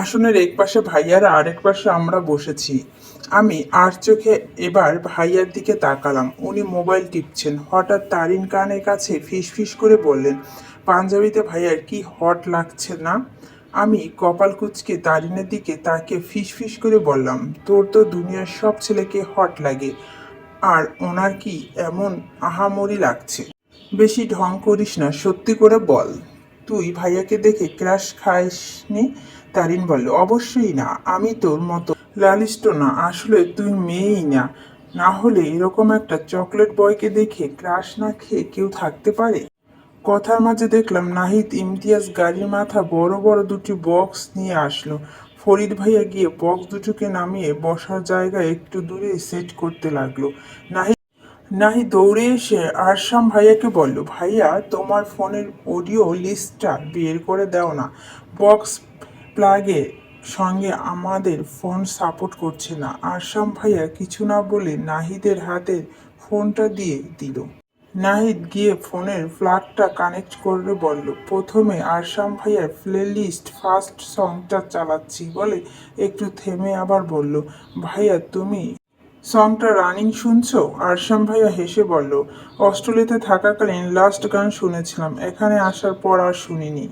আসনের এক পাশে ভাইয়ারা, আরেক পাশে আমরা বসেছি। আমি আর চোখে এবার ভাইয়ার দিকে তাকালাম। উনি মোবাইল টিপছেন। হঠাৎ তারিন কানের কাছে ফিস ফিস করে বললেন, পাঞ্জাবিতে ভাইয়ার কি হট লাগছে না? আমি কপাল কুচকে তারিনের দিকে তাকে ফিস ফিস করে বললাম, তোর তো দুনিয়ার সব ছেলেকে হট লাগে। আর ওনার কি এমন আহামরি লাগছে? বেশি ঢং করিস না, সত্যি করে বল। তুই ভাইয়াকে দেখে ক্রাশ খাইসনি? তারিন বলল, অবশ্যই না, আমি তোর মতো লালিষ্ট না, আসলে তুই মেয়েই না। না হলে এরকম একটা চকলেট বয়কে দেখে ক্রাশ না খেয়ে কেউ থাকতে পারে? কথার মাঝে দেখলাম নাহিদ ইমতিয়াজ গাড়ির মাথা বড় বড় দুটি বক্স নিয়ে আসলো। ফরিদ ভাইয়া গিয়ে বক্স দুটোকে নামিয়ে বসার জায়গায় একটু দূরে সেট করতে লাগল। নাহিদ নাহি দৌড়ে এসে আরশাম ভাইয়াকে বলল, ভাইয়া, তোমার ফোনের অডিও লিস্টটা বের করে দাও না। বক্স প্লাগে সঙ্গে আমাদের ফোন সাপোর্ট করছে না। আরশাম ভাইয়া কিছু না বলে নাহিদের হাতে ফোনটা দিয়ে দিল। নাহিদ গিয়ে ফোনের প্লাগটা কানেক্ট করে বলল, প্রথমে আরশাম ভাইয়ার প্লে লিস্ট ফার্স্ট সংটা চালাচ্ছি বলে একটু থেমে আবার বলল, ভাইয়া, তুমি সংটা রানিং শুনছো? আরশাম ভাইয়া হেসে বলল, অস্ট্রেলিয়াতে থাকাকালীন লাস্ট গান শুনেছিলাম, এখানে আসার পর আর শুনিনি।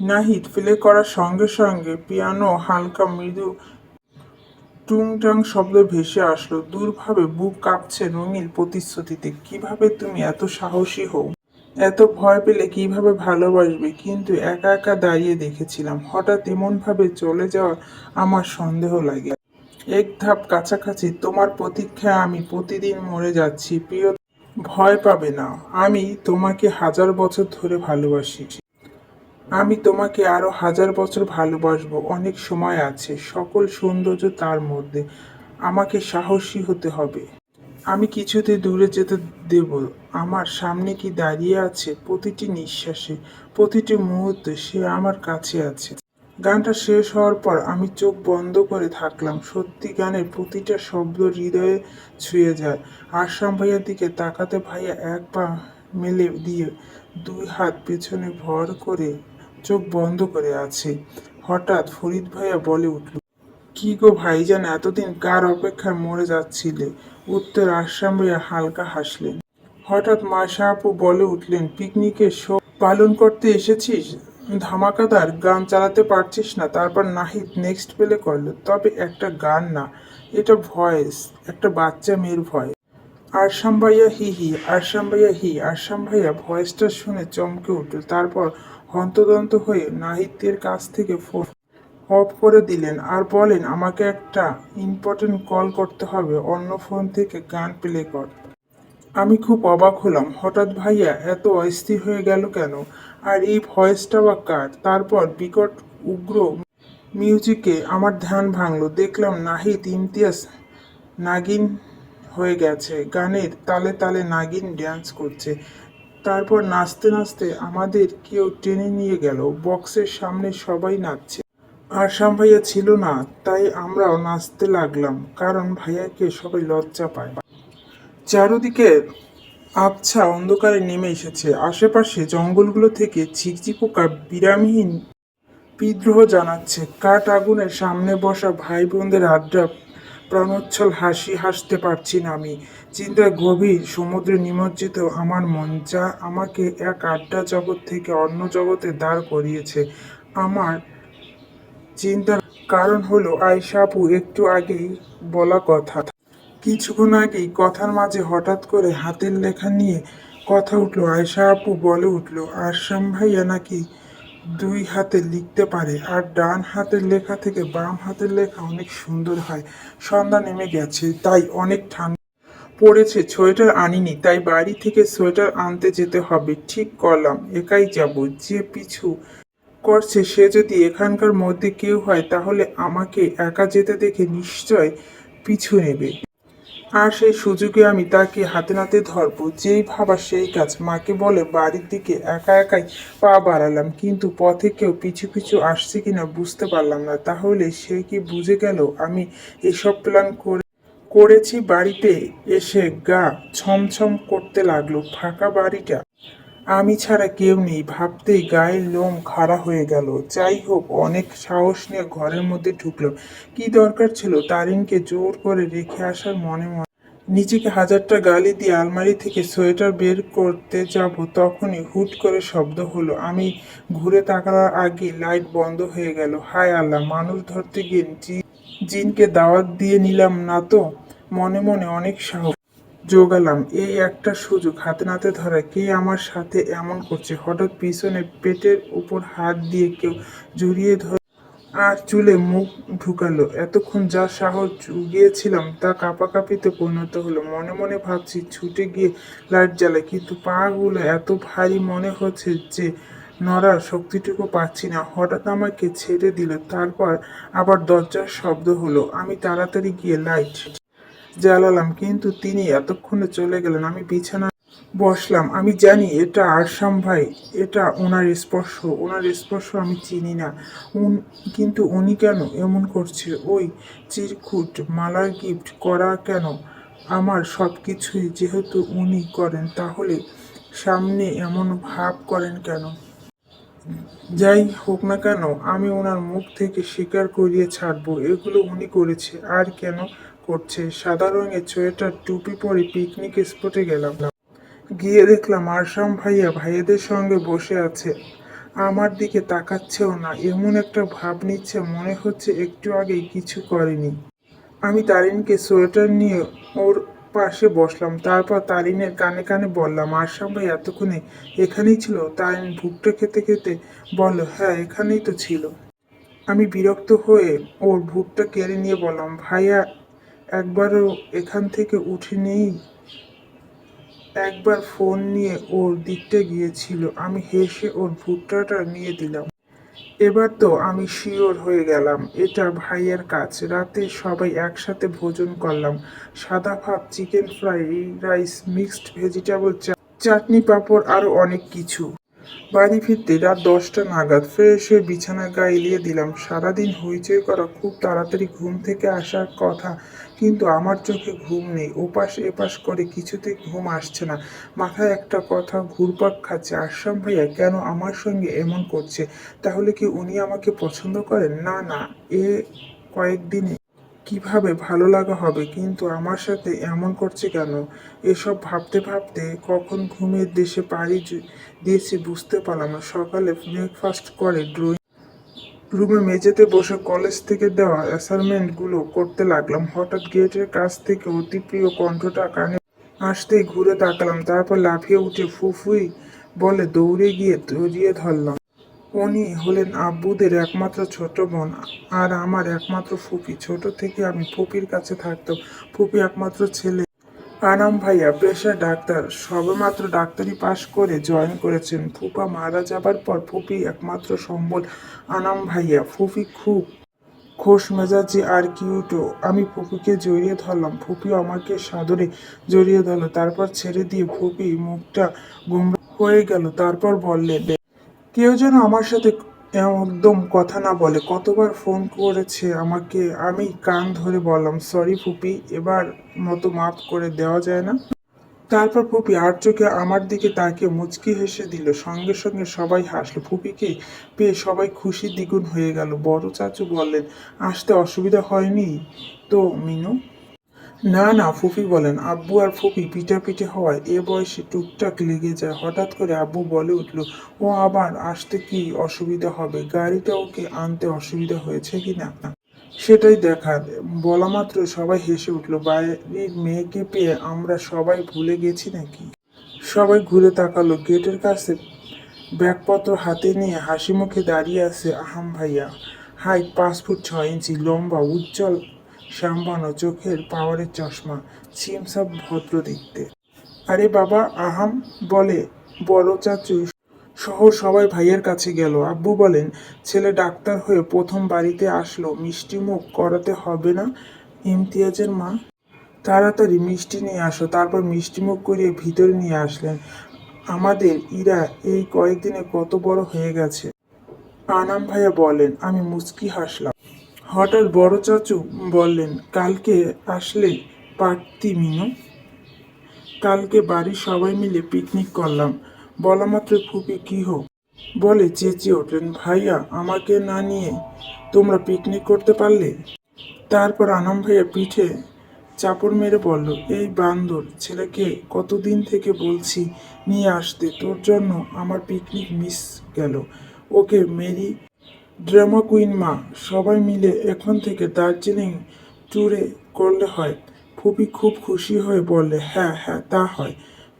নাহিদ প্লে করার সঙ্গে সঙ্গে পিয়ানো হালকা মৃদু টুংটাং শব্দ ভেসে আসলো। দূরভাবে বুক কাঁপছে রঙিন প্রতিশ্রুতিতে। কীভাবে তুমি এত সাহসী হও? এত ভয় পেলে কীভাবে ভালোবাসবে? কিন্তু একা একা দাঁড়িয়ে দেখেছিলাম। হঠাৎ এমনভাবে চলে যাওয়া আমার সন্দেহ লাগে। এক ধাপ কাছাকাছি তোমার প্রতীক্ষায় আমি প্রতিদিন মরে যাচ্ছি। প্রিয়, ভয় পাবে না। আমি তোমাকে হাজার বছর ধরে ভালোবাসি। আমি তোমাকে আরও হাজার বছর ভালোবাসবো, অনেক সময় আছে, সকল সৌন্দর্য তার মধ্যে। আমাকে সাহসী হতে হবে। আমি কিছুতে দূরে যেতে দেব। আমার সামনে কি দাঁড়িয়ে আছে প্রতিটি নিঃশ্বাসে, প্রতিটি মুহূর্তে সে আমার কাছে আছে। গানটা শেষ হওয়ার পর আমি চোখ বন্ধ করে থাকলাম। সত্যি গানের প্রতিটা শব্দ হৃদয়ে ছুঁয়ে যায়। আসাম ভাইয়ার দিকে তাকাতে ভাইয়া এক পা মেলে দিয়ে দুই হাত পেছনে ভর করে চোখ বন্ধ করে আছে। হঠাৎ ফরিদ ভাইয়া বলে উঠল, কি গো ভাইজান, এতদিন কার অপেক্ষায় মরে যাচ্ছিলে? উত্তর আসাম ভাইয়া হালকা হাসলেন। হঠাৎ মাসা আপু বলে উঠলেন পিকনিকের শো পালন করতে এসেছিস? ধামাকাদার গান চালাতে পারছিস না। তারপর নাহিদ নেক্সট পেলে করল, তবে একটা গান না, এটা ভয়েস, একটা বাচ্চা মেয়ের ভয়েস। আরশাম ভাইয়া হি হি আরশাম ভাইয়া হি আরশাম ভাইয়া ভয়েসটা শুনে চমকে উঠল। তারপর হন্তদন্ত হয়ে নাহিতের কাছ থেকে ফোন অফ করে দিলেন আর বলেন, আমাকে একটা ইম্পর্টেন্ট কল করতে হবে, অন্য ফোন থেকে গান প্লে কর। আমি খুব অবাক হলাম। হঠাৎ ভাইয়া, এত অস্থির হয়ে গেল কেন? আর এই ভয়েসটা বা কার? তারপর বিকট উগ্র মিউজিকে আমার ধ্যান ভাঙলো। দেখলাম নাহিদ ইমতিয়াজ নাগিন হয়ে গেছে। গানের তালে তালে নাগিন ড্যান্স করছে। তারপর নাচতে নাচতে আমাদের কেউ টেনে নিয়ে গেল। বক্সের সামনে সবাই নাচছে। আর শাম ভাইয়া ছিল না, তাই আমরাও নাচতে লাগলাম, কারণ ভাইয়াকে সবাই লজ্জা পায়। চারদিকে আবছা অন্ধকারে নেমে এসেছে। আশেপাশে জঙ্গলগুলো থেকে ঝিকঝি পোকা, বিরামহীন বিদ্রোহ জানাচ্ছে। কাঠ আগুনের সামনে বসা ভাই বোনদের আড্ডা প্রাণোচ্ছল হাসি, হাসতে পারছি না আমি। চিন্তায় গভীর, সমুদ্রে নিমজ্জিত আমার মন যা আমাকে এক আড্ডা জগৎ থেকে অন্য জগতে দাঁড় করিয়েছে। আমার চিন্তার কারণ হলো আয়সা আপু, একটু আগেই বলা কথা। কিছুক্ষণ আগেই কথার মাঝে হঠাৎ করে হাতের লেখা নিয়ে কথা উঠল। আয়সা আপু বলে উঠল আরশাম ভাইয়া নাকি দুই হাতে লিখতে পারে আর ডান হাতের লেখা থেকে বাম হাতের লেখা অনেক সুন্দর হয়। সন্ধ্যা নেমে গেছে, তাই অনেক ঠান্ডা পড়েছে। সোয়েটার আনিনি, তাই বাড়ি থেকে সোয়েটার আনতে যেতে হবে। ঠিক করলাম, একাই যাব। যে পিছু করছে, সে যদি এখানকার মধ্যে কেউ হয়, তাহলে আমাকে একা যেতে দেখে নিশ্চয় পিছু নেবে। আর সেই সুযোগে আমি তাকে হাতে নাতে ধরব, যেই ভাবা সেই কাজ। মাকে বলে, বাড়ির দিকে একা একাই পা বাড়ালাম, কিন্তু পথে কেউ পিছু পিছু আসছে কিনা বুঝতে পারলাম না। তাহলে সে কি বুঝে গেল আমি এসব প্ল্যান করে, করেছি বাড়িতে এসে গা ছমছম করতে লাগল। ফাঁকা বাড়িটা আমি ছাড়া কেউ নেই। ভাবতেই গায়ের লোম খাড়া হয়ে গেল। যাই হোক, অনেক সাহস নিয়ে ঘরের মধ্যে ঢুকলো কি দরকার ছিল? তারিনকে জোর করে রেখে আসার মনে মনে নিজেকে হাজারটা গালি দিয়ে আলমারি থেকে সোয়েটার বের করতে যাব তখনই হুট করে শব্দ হলো। আমি ঘুরে তাকানোর আগে লাইট বন্ধ হয়ে গেল। হায় আল্লাহ, মানুষ ধরতে গিয়ে জিনকে দাওয়াত দিয়ে নিলাম না তো? মনে মনে অনেক সাহস জোগালাম এই একটা সুযোগ হাতে নাতে ধরা কে আমার সাথে এমন করছে? হঠাৎ পিছনে পেটের উপর হাত দিয়ে কেউ জড়িয়ে ধরে আর চুলে মুখ ঢুকালো। এতক্ষণ যা সাহস জুগিয়েছিলাম তা কাঁপাকাঁপিতে পরিণত হলো। মনে মনে ভাবছি ছুটে গিয়ে লাইট জ্বালাই, কিন্তু পাগুলো এত ভারী মনে হচ্ছে যে নড়ার শক্তিটুকু পাচ্ছি না। হঠাৎ আমাকে ছেড়ে দিল, তারপর আবার দরজার শব্দ হলো। আমি তাড়াতাড়ি গিয়ে লাইট জ্বালালাম কিন্তু তিনি এতক্ষণে চলে গেলেন, আমি বিছানা বসলাম। আমি জানি এটা আরশাম ভাই, এটা ওনার স্পর্শ ওনার স্পর্শ আমি চিনি না। উন, কিন্তু উনি কেন এমন করছে? ওই চিরকুট মালার গিফট করা কেন? আমার সব কিছুই যেহেতু উনি করেন, তাহলে সামনে এমন ভাব করেন কেন? যাই হোক না কেন, আমি ওনার মুখ থেকে স্বীকার করিয়ে ছাড়বো, এগুলো উনি করেছে, আর কেন করছে। সাদা রঙের সোয়েটার, টুপি পরে পিকনিক স্পটে গেলাম। গিয়ে দেখলাম আরশাম ভাইয়া ভাইয়াদের সঙ্গে বসে আছে। আমার দিকে তাকাচ্ছেও না, এমন একটা ভাব নিচ্ছে মনে হচ্ছে একটু আগে কিছু করেনি। আমি তারিনকে সোয়েটার নিয়ে ওর পাশে বসলাম, তারপর তারিনের কানে কানে বললাম, আরশাম ভাই এতক্ষণে এখানেই ছিল? তারিন ভুট্টা খেতে খেতে বলল হ্যাঁ এখানেই তো ছিল। আমি বিরক্ত হয়ে ওর ভুটটা কেড়ে নিয়ে বললাম, ভাইয়া একবারও এখান থেকে উঠে নেই একবার ফোন নিয়ে ওর দিকটা গিয়েছিল। আমি হেসে ওর ভুট্টাটা নিয়ে দিলাম। এবার তো আমি শিওর হয়ে গেলাম। এটা ভাইয়ের কাজ। রাতে সবাই একসাথে ভোজন করলাম। সাদা ভাত chicken fry, rice, mixed vegetable চাটনি পাঁপড় আরও অনেক কিছু। বাড়ি ফিরতে রাত দশটা নাগাদ ফ্রেশ হয়ে বিছানা গায়ে দিলাম। সারাদিন হইচই করা খুব তাড়াতাড়ি ঘুম থেকে আসার কথা কিন্তু আমার চোখে ঘুম নেই। ওপাশ এপাশ করে কিছুতে ঘুম আসছে না। মাথায় একটা কথা ঘুরপাক খাচ্ছে। আসাম ভাইয়া, কেন আমার সঙ্গে এমন করছে? তাহলে কি উনি আমাকে পছন্দ করেন? না না, এ কয়েকদিনে কীভাবে ভালো লাগা হবে? কিন্তু আমার সাথে এমন করছে কেন? এসব ভাবতে ভাবতে কখন ঘুমের দেশে পাড়ি দিয়েছি বুঝতে পারলাম না। সকালে ব্রেকফাস্ট করে ড্রয়িং রুমে মেঝেতে বসে কলেজ থেকে দেওয়া অ্যাসাইনমেন্টগুলো করতে লাগলাম। হঠাৎ গেটের কাছ থেকে অতি প্রিয় কণ্ঠটা কানে আসতেই ঘুরে তাকালাম, তারপর লাফিয়ে উঠে ফুফুই বলে দৌড়ে গিয়ে জড়িয়ে ধরলাম। উনি হলেন আব্বুদের একমাত্র ছোট বোন আর আমার একমাত্র ফুপি ছোট থেকে আমি ফুপির কাছে থাকতাম। ফুপি একমাত্র ছেলে। আনাম ভাইয়া পেশা ডাক্তার। সবেমাত্র ডাক্তারি পাশ করে জয়েন করেছেন। ফুপা মারা যাবার পর ফুপি একমাত্র সম্বল আনাম ভাইয়া। ফুপি খুব খোশ মেজাজি আর কিউটো আমি ফুপিকে জড়িয়ে ধরলাম। ফুপিও আমাকে সাদরে জড়িয়ে ধরলো। তারপর ছেড়ে দিয়ে ফুপি মুখটা গুমরা হয়ে গেল। তারপর বললেন কেউ যেন আমার সাথে একদম কথা না বলে কতবার ফোন করেছে আমাকে, আমি কান ধরে বললাম সরি ফুপি, এবার মতো মাফ করে দেওয়া যায় না? তারপর ফুপি আর চোখে আমার দিকে তাকে মুচকি হেসে দিল, সঙ্গে সঙ্গে সবাই হাসলো। ফুপিকে পেয়ে সবাই খুশি দ্বিগুণ হয়ে গেল। বড় চাচু বললেন, আসতে অসুবিধা হয়নি? তো, মিনু না না, ফুফি বলেন, আব্বু আর ফুপি পিটাপিটি হওয়ায় এ বয়সে টুকটাক লেগে যায়। হঠাৎ করে আব্বু বলে উঠল, ও আবার আসতে কি অসুবিধা হবে? গাড়িটা ওকে আনতে অসুবিধা হয়েছে কি না? সেটাই দেখার। বলা মাত্র সবাই হেসে উঠল বাড়ির মেয়েকে পেয়ে আমরা সবাই ভুলে গেছি নাকি? সবাই ঘুরে তাকালো, গেটের কাছে ব্যাগপত্র হাতে নিয়ে হাসি মুখে দাঁড়িয়ে আছে আহাম ভাইয়া। হাইট পাঁচ ফুট ছয় ইঞ্চি, লম্বা, উজ্জ্বল শ্যামবানো চোখের পাওয়ারের চশমা সিমসাব ভদ্র দেখতে। আরে বাবা, আহাম বলে, বড় চাচু সহ সবাই ভাইয়ের কাছে গেল। আব্বু বলেন, ছেলে ডাক্তার হয়ে প্রথম বাড়িতে আসলো, মিষ্টি মুখ করাতে হবে না? ইমতিয়াজের মা, তাড়াতাড়ি মিষ্টি নিয়ে আসো। তারপর মিষ্টি মুখ করিয়ে ভিতরে নিয়ে আসলেন। আমাদের ইরা এই কয়েকদিনে কত বড় হয়ে গেছে। আনাম ভাইয়া বলেন, আমি মুচকি হাসলাম। হঠাৎ বড় চাচু বললেন, কালকে আসলে পারতি মিনু? কালকে বাড়ির সবাই মিলে পিকনিক করলাম। বলা মাত্র ফুপি হোক বলে, চেঁচিয়ে ওঠেন ভাইয়া, আমাকে না নিয়ে তোমরা পিকনিক করতে পারলে? তারপর আনাম ভাইয়া পিঠে চাপড় মেরে বলল, এই বান্দর ছেলেকে কতদিন থেকে বলছি নিয়ে আসতে? তোর জন্য আমার পিকনিক মিস গেল। ওকে মেরি ড্রামা কুইন মা সবাই মিলে এখন থেকে দার্জিলিং ট্যুরে করলে হয়। ফুপি খুব খুশি হয়ে বললে হ্যাঁ হ্যাঁ তা হয়।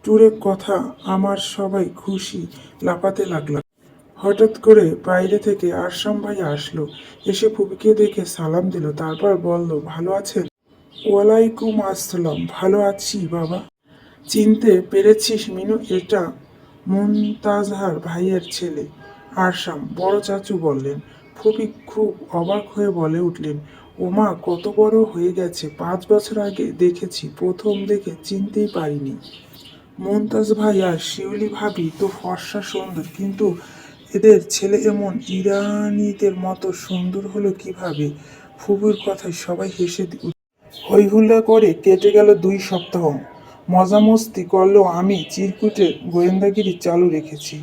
ট্যুরের কথা আমার সবাই খুশি লাফাতে লাগলাম হঠাৎ করে বাইরে থেকে আরশাম ভাই আসলো। এসে ফুপিকে দেখে সালাম দিল, তারপর বলল, ভালো আছেন? ওয়ালাইকুম আসসালাম, ভালো আছি বাবা। চিনতে পেরেছিস মিনু, এটা মুনতাজহার ভাইয়ের ছেলে। আরশাম বড় চাচু বললেন ফুপি খুব অবাক হয়ে বলে উঠলেন, ওমা, কত বড় হয়ে গেছে, পাঁচ বছর আগে দেখেছি, প্রথম দেখে চিনতেই পারিনি। মমতাজ ভাই আর শিউলি ভাবি তো ফর্সা সুন্দর, কিন্তু এদের ছেলে এমন ইরানিদের মতো সুন্দর হলো কীভাবে? ফুবুর কথায় সবাই হেসে হইহুল্লা করে কেটে গেল দুই সপ্তাহ। মজা মস্তি করলেও আমি, চিরকুটে গোয়েন্দাগিরি চালু রেখেছি।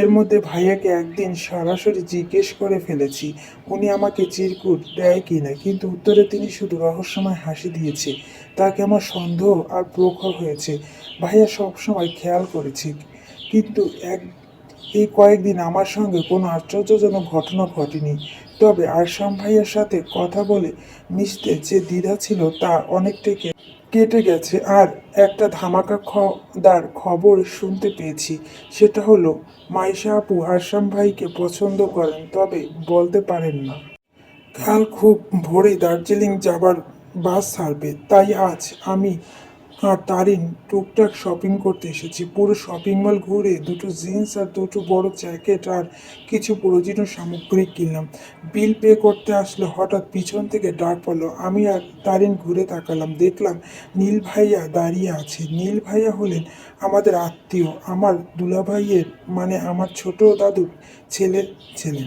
এর মধ্যে ভাইয়াকে একদিন সরাসরি জিজ্ঞেস করে ফেলেছি, উনি আমাকে চিরকুট দেয় কি না? কিন্তু উত্তরে তিনি শুধু রহস্যময় হাসি দিয়েছে। তাকে আমার সন্দেহ আর প্রখর হয়েছে। ভাইয়া, সবসময় খেয়াল করেছি, কিন্তু এক, এই কয়েকদিন আমার সঙ্গে কোনো আশ্চর্যজনক ঘটনা ঘটেনি। তবে আরশাম ভাইয়ের সাথে কথা বলে মিশতে যে দ্বিধা ছিল তা অনেকটাই কে- কেটে গেছে। আর একটা ধামাকা খদার খবর শুনতে পেয়েছি, সেটা হলো, মাইশা আপু আরশাম ভাইকে পছন্দ করেন, তবে বলতে পারেন না। কাল খুব ভোরে দার্জিলিং যাবার বাস ছাড়বে, তাই আজ আমি আর তারিন, টুকটাক শপিং করতে এসেছি। পুরো শপিং মল ঘুরে দুটো জিন্স আর দুটো বড় জ্যাকেট আর কিছু প্রয়োজনীয় সামগ্রী কিনলাম। বিল পে করতে আসলে, হঠাৎ পিছন থেকে ডাক পড়ল। আমি আর তারিন ঘুরে তাকালাম, দেখলাম নীল ভাইয়া দাঁড়িয়ে আছে। নীল ভাইয়া হলেন আমাদের আত্মীয়, আমার দুলাভাইয়ের মানে আমার ছোট দাদুর ছেলের ছেলে।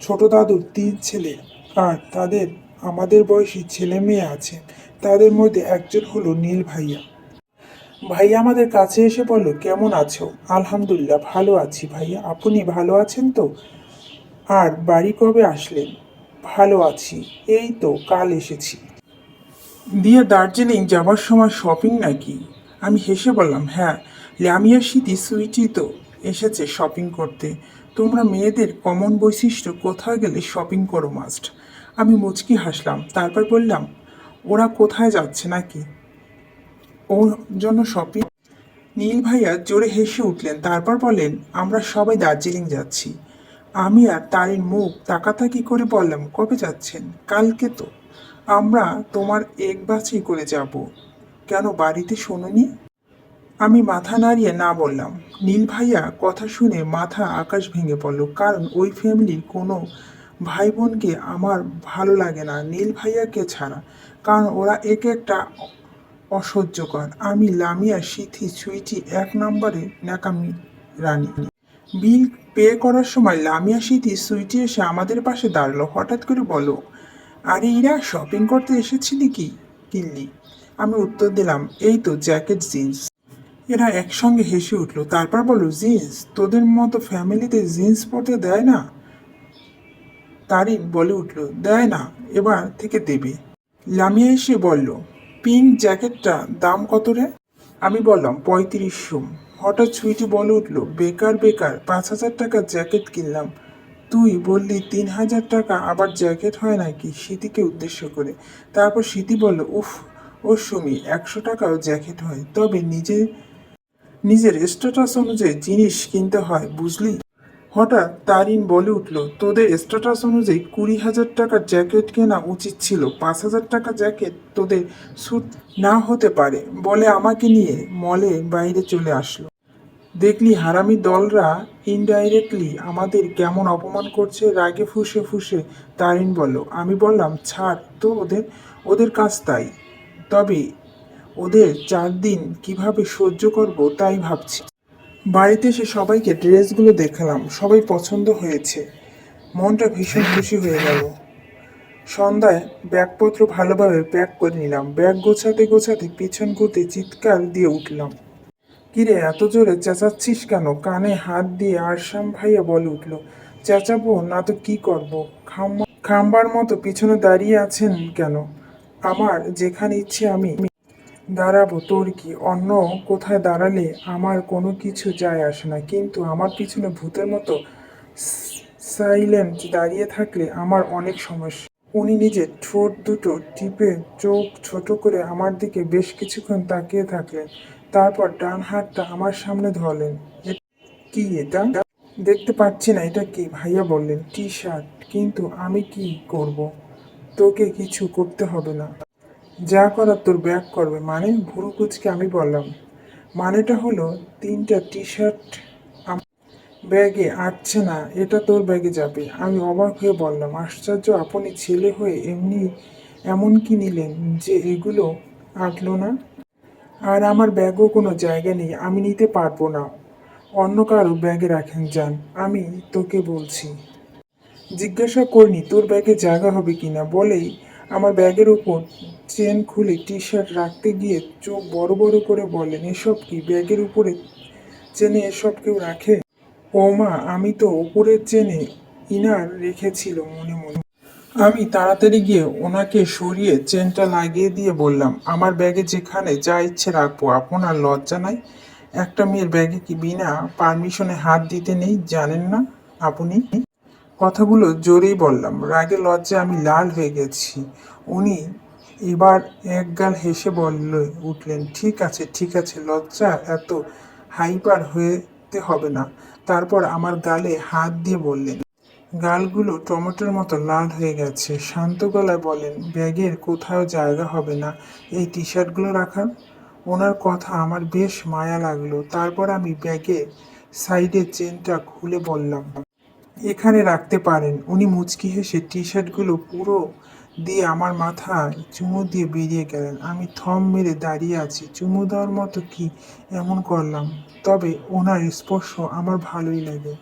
ছোট দাদুর তিন ছেলে আর তাদের, আমাদের বয়সী ছেলে মেয়ে আছে। তাদের মধ্যে একজন হলো নীল ভাইয়া। ভাইয়া আমাদের কাছে এসে বলল, কেমন আছো? আলহামদুলিল্লাহ, ভালো আছি ভাইয়া। আপনি ভালো আছেন তো? আর বাড়ি কবে আসলেন? ভালো আছি। এই তো, কাল এসেছি। দিয়ে দার্জিলিং যাবার সময় শপিং নাকি? আমি হেসে বললাম হ্যাঁ লামিয়া সিটি সুইটি তো এসেছে শপিং করতে। তোমরা মেয়েদের কমন বৈশিষ্ট্য, কোথায় গেলে শপিং করো মাস্ট? আমি মুচকি হাসলাম, তারপর বললাম ওরা কোথায় যাচ্ছে নাকি? ওর জন্য শপিং নীল ভাইয়া জোরে হেসে উঠলেন, তারপর বলেন আমরা সবাই দার্জিলিং যাচ্ছি। আমি আর তারিন মুখ তাকাতাকি করে বললাম, কবে যাচ্ছেন? কালকে তো। আমরা তোমার এক বাছই করে যাব। কেন বাড়িতে শোনোনি? আমি মাথা নাড়িয়ে না বললাম। নীল ভাইয়া কথা শুনে মাথা আকাশ ভেঙে পড়ল, কারণ ওই ফ্যামিলির কোনো ভাই বোনকে আমার ভালো লাগে না। নীল ভাইয়াকে ছাড়া কারণ ওরা এক একটা অসহ্যকর। আমি লামিয়া, সিথি, সুইটি, এক নম্বরে ন্যাকামি রানী। বিল পে করার সময় লামিয়া, সিথি, সুইটি এসে আমাদের পাশে দাঁড়াল। হঠাৎ করে বলো, আরে ইরা শপিং করতে এসেছিলি কি? কিনলি? আমি উত্তর দিলাম, এই তো, জ্যাকেট, জিন্স। এরা একসঙ্গে হেসে উঠল। তারপর বলল জিন্স? তোদের মতো ফ্যামিলিতে জিন্স পরতে দেয় না? তারিন বলে উঠল, দেয় না, এবার থেকে দেবে। লামিয়া এসে বলল, পিঙ্ক জ্যাকেটটা দাম কত রে? আমি বললাম পঁয়ত্রিশশো হঠাৎ সুইটি বলে উঠল, বেকার বেকার, পাঁচ হাজার টাকার জ্যাকেট কিনলাম। তুই বললি তিন হাজার টাকা, আবার জ্যাকেট হয় নাকি? স্মৃতিকে উদ্দেশ্য করে। তারপর স্মৃতি বলল, উফ, ও সুমি, একশো টাকাও জ্যাকেট হয়। তবে নিজে, নিজের স্ট্যাটাস অনুযায়ী জিনিস কিনতে হয়, বুঝলি? হঠাৎ তারিন বলে উঠল, তোদের স্ট্যাটাস অনুযায়ী কুড়ি হাজার টাকার জ্যাকেট কেনা উচিত ছিল। পাঁচ হাজার টাকা জ্যাকেট তোদের স্যুট না হতে পারে বলে আমাকে নিয়ে মলে বাইরে চলে আসলো। দেখলি হারামি দলরা ইনডাইরেক্টলি আমাদের কেমন অপমান করছে? রাগে ফুসে ফুসে তারিন বলল, আমি বললাম, ছাড়, তো ওদের ওদের কাজ তাই। তবে ওদের চার দিন কীভাবে সহ্য করব তাই ভাবছি। বাড়িতে এসে সবাইকে ড্রেসগুলো দেখালাম, সবাই পছন্দ হয়েছে। মনটা ভীষণ খুশি হয়ে গেল। সন্ধ্যায় ব্যাগপত্র ভালোভাবে প্যাক করে নিলাম। ব্যাগ গোছাতে গোছাতে পিছন ঘুরতে চিৎকার দিয়ে উঠলাম। কিরে, এত জোরে চেঁচাচ্ছিস কেন? কানে হাত দিয়ে আরশাম ভাইয়া বলে উঠল, চেঁচাবো না তো কি করব? খাম্বা, খাম্বার মতো পিছনে দাঁড়িয়ে আছেন কেন? আমার যেখানে ইচ্ছে আমি দাঁড়াবো তোর কি? অন্য কোথায় দাঁড়ালে আমার কোনো কিছু যায় আসে না। কিন্তু আমার পিছনে ভূতের মতো সাইলেন্ট দাঁড়িয়ে থাকলে আমার অনেক সমস্যা। উনি নিজের ঠোঁট দুটো টিপে চোখ ছোট করে আমার দিকে বেশ কিছুক্ষণ তাকিয়ে থাকলেন। তারপর ডান হাতটা আমার সামনে ধরলেন। "এ- কি এটা? দেখতে পাচ্ছি না এটা কি, ভাইয়া বললেন। টি শার্ট কিন্তু আমি কি করব? তোকে কিছু করতে হবে না। যা করার তোর ব্যাগ করবে। মানে? ভুরু কুচকে আমি বললাম। মানেটা হলো তিনটা টি শার্ট ব্যাগে আটছে না, এটা তোর ব্যাগে যাবে। আমি অবাক হয়ে বললাম, আশ্চর্য, আপনি ছেলে হয়ে এমনি এমন কি নিলেন যে এগুলো আটলো না? আর আমার ব্যাগও কোনো জায়গা নেই, আমি নিতে পারব না। অন্য কারও ব্যাগে রাখেন, যান। আমি তোকে বলছি। জিজ্ঞাসা করিনি, তোর ব্যাগে জায়গা হবে কি না বলেই আমার ব্যাগের উপর চেন খুলে টি শার্ট রাখতে গিয়ে চোখ বড় বড় করে বলেন, এসব কি, ব্যাগের উপরে চেনে এসব কেউ রাখে? ও মা, আমি তো উপরের চেনে ইনার রেখেছিল মনে মনে। আমি তাড়াতাড়ি গিয়ে ওনাকে সরিয়ে চেনটা লাগিয়ে দিয়ে বললাম, আমার ব্যাগে যেখানে যা ইচ্ছে রাখব, আপনার লজ্জা নাই? একটা মেয়ের ব্যাগে কি বিনা পারমিশনে হাত দিতে নেই, জানেন না আপনি? কথাগুলো জোরেই বললাম, রাগে লজ্জায় আমি লাল হয়ে গেছি। উনি এবার একগাল হেসে বললে, উঠলেন, ঠিক আছে ঠিক আছে, লজ্জা, এত হাইপার হতে হবে না। তারপর আমার গালে হাত দিয়ে বললেন, গালগুলো টমেটোর মতো লাল হয়ে গেছে। শান্ত গলায় বলেন ব্যাগের কোথাও জায়গা হবে না, এই টি শার্টগুলো রাখার? ওনার কথা আমার বেশ মায়া লাগল। তারপর আমি ব্যাগের সাইডের চেনটা খুলে বললাম, এখানে রাখতে পারেন। উনি মুচকি হেসে টি শার্টগুলো পুরো দিয়ে আমার মাথায় চুমু দিয়ে বেরিয়ে গেলেন। আমি থম মেরে দাঁড়িয়ে আছি। চুমু দেওয়ার মতো কি এমন করলাম? তবে ওনার স্পর্শ আমার ভালোই লাগে।